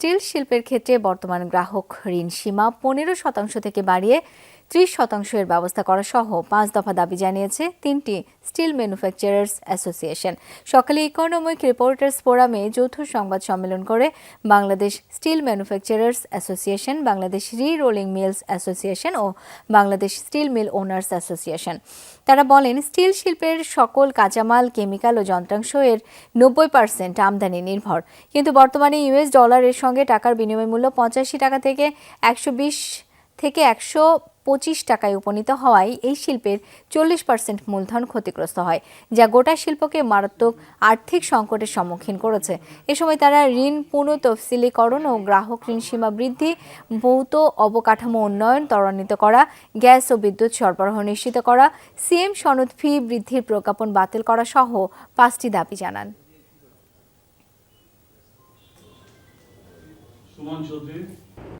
Still শিল্পের ক্ষেত্রে বর্তমান গ্রাহক ঋণ সীমা পনেরো শতাংশ থেকে বাড়িয়ে ত্রিশ শতাংশের ব্যবস্থা করা সহ পাঁচ দফা দাবি জানিয়েছে তিনটি স্টিল ম্যানুফ্যাকচারার্স অ্যাসোসিয়েশন। সকালে ইকোনমিক রিপোর্টার্স ফোরামে যৌথ সংবাদ সম্মেলন করে Bangladesh steel manufacturers association, Bangladesh re rolling mills association ও Bangladesh steel mill owners association. তারা বলেন, স্টিল শিল্পের সকল কাঁচামাল, কেমিক্যাল ও যন্ত্রাংশ এর নব্বই পার্সেন্ট আমদানি নির্ভর। কিন্তু বর্তমানে ইউএস ডলারের সঙ্গে টাকার বিনিময় মূল্য পঁচাশি টাকা থেকে একশো বিশ থেকে একশো পঁচিশ টাকায় উপনীত হওয়ায় এই শিল্পের চল্লিশ পার্সেন্ট মূলধন ক্ষতিগ্রস্ত হয়, যা গোটা শিল্পকে মারাত্মক আর্থিক সংকটের সম্মুখীন করেছে। এ সময় তারা ঋণ পুনঃ তফসিলীকরণ ও গ্রাহক ঋণ সীমা বৃদ্ধি, ভৌত অবকাঠামো উন্নয়ন ত্বরান্বিত করা, গ্যাস ও বিদ্যুৎ সরবরাহ নিশ্চিত করা, সিএম সনদ ফি বৃদ্ধির প্রজ্ঞাপন বাতিল করা সহ পাঁচটি দাবি জানান। Suman Chaudhary.